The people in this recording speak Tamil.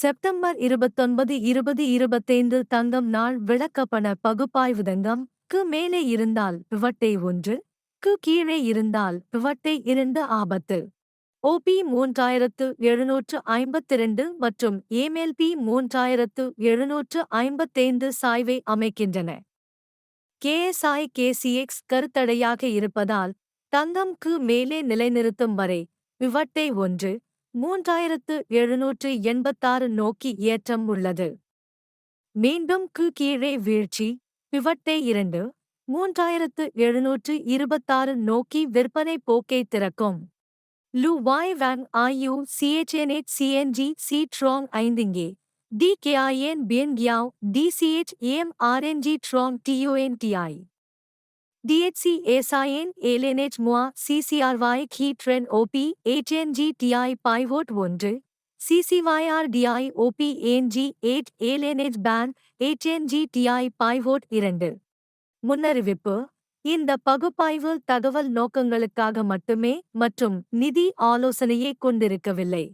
செப்டம்பர் இருபத்தொன்பது இருபது இருபத்தைந்து தங்கம் நாள் விளக்கப்பண பகுப்பாய்வு தங்கம். க்கு மேலே இருந்தால் பிவட்டை ஒன்று க்கு கீழே இருந்தால் பிவட்டை இரண்டு ஆபத்து. ஓபி மூன்றாயிரத்து எழுநூற்று ஐம்பத்திரண்டு மற்றும் ஏமெல்பி மூன்றாயிரத்து எழுநூற்று ஐம்பத்தைந்து சாய்வை அமைக்கின்றன. கேஎஸ்ஐ கேசிஎக்ஸ் கருத்தடையாக இருப்பதால் தங்கம் கு மேலே நிலைநிறுத்தும் வரை விவட்டை ஒன்று மூன்றாயிரத்து எழுநூற்று எண்பத்தாறு நோக்கி ஏற்றம் உள்ளது. மீண்டும் கீழே வீழ்ச்சி பிவட்டே இரண்டு மூன்றாயிரத்து எழுநூற்று இருபத்தாறு நோக்கி விற்பனை போக்கை திறக்கும். லு வாய் வேங் ஐயு சிஎச்என்எச் சிஎன்ஜி சி ட்ராங் ஐந்திங்கே டி கேஐஎன் பியன் கியாவ் டிசிஎச் ஏஎம் ஆர்என்ஜி ட்ராங் டியூஎன்டிஐ DHC SIN ALNH MOA CCRY Key Trend OP HNG TI Pivot 1 CCYR DI OP NG 8 ALNH Band HNG TI Pivot 2 முன்னறிவிப்பு இந்த பகுப்பாய்வு தகவல் நோக்கங்களுக்காக மட்டுமே மற்றும் நிதி ஆலோசனையை கொண்டிருக்கவில்லை